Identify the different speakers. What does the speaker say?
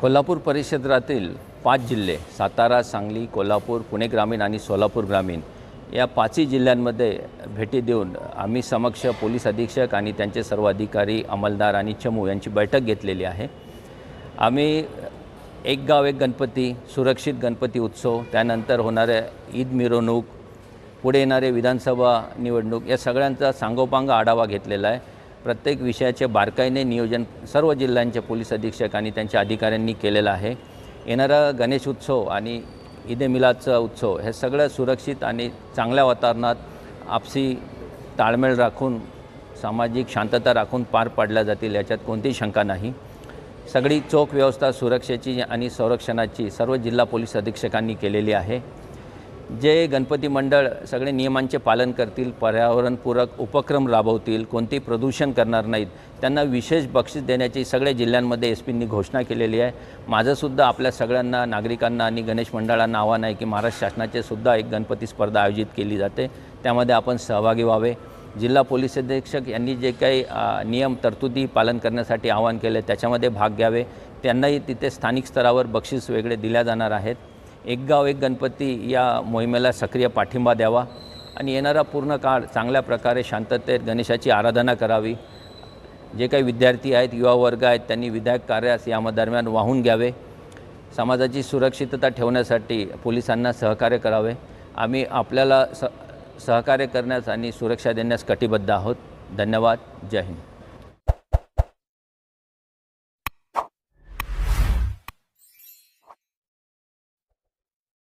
Speaker 1: कोल्हापूर परिक्षेत्रातील पाच जिल्हे सातारा सांगली कोल्हापूर पुणे ग्रामीण आणि सोलापूर ग्रामीण या पाचही जिल्ह्यांमध्ये भेटी देऊन आम्ही समक्ष पोलीस अधीक्षक आणि त्यांचे सर्व अधिकारी अंमलदार आणि चमू यांची बैठक घेतलेली आहे. आम्ही एक गाव एक गणपती सुरक्षित गणपती उत्सव त्यानंतर होणाऱ्या ईद मिरवणूक पुढे येणारे विधानसभा निवडणूक या सगळ्यांचा सांगोपांग आढावा घेतलेला आहे. प्रत्येक विषयाचे बारकाईने नियोजन सर्व जिल्ह्यांचे पोलीस अधीक्षक आणि त्यांच्या अधिकाऱ्यांनी केलेलं आहे. येणारा गणेश उत्सव आणि ईद ए मिलादचा उत्सव हे सगळं सुरक्षित आणि चांगल्या वातावरणात आपसी ताळमेळ राखून सामाजिक शांतता राखून पार पाडल्या जातील याच्यात कोणतीही शंका नाही. सगळी चोख व्यवस्था सुरक्षेची आणि संरक्षणाची सर्व जिल्हा पोलीस अधीक्षकांनी केलेली आहे. जे गणपती मंडळ सगळे नियमांचे पालन करतील पर्यावरणपूरक उपक्रम राबवतील कोणतेही प्रदूषण करणार नाहीत त्यांना विशेष बक्षीस देण्याची सगळ्या जिल्ह्यांमध्ये एस पींनी घोषणा केलेली आहे. माझंसुद्धा आपल्या सगळ्यांना नागरिकांना आणि गणेश मंडळांना आव्हान आहे की महाराष्ट्र शासनाचे सुद्धा एक गणपती स्पर्धा आयोजित केली जाते. त्यामध्ये आपण सहभागी व्हावे. जिल्हा पोलीस अधीक्षक यांनी जे काही नियम तरतुदी पालन करण्यासाठी आवाहन केले त्याच्यामध्ये भाग घ्यावे. त्यांनाही तिथे स्थानिक स्तरावर बक्षीस वेगळे दिल्या जाणार आहेत. एक गाव एक गणपती या मोहिमेला सक्रिय पाठिंबा द्यावा आणि येणारा पूर्ण काळ चांगल्या प्रकारे शांततेत गणेशाची आराधना करावी. जे काही विद्यार्थी आहेत युवा वर्ग आहेत त्यांनी विधायक कार्यास यामदरम्यान वाहून घ्यावे. समाजाची सुरक्षितता ठेवण्यासाठी पोलिसांना सहकार्य करावे. आम्ही आपल्याला स सहकार्य करण्यास आणि सुरक्षा देण्यास कटिबद्ध आहोत. धन्यवाद. जय हिंद.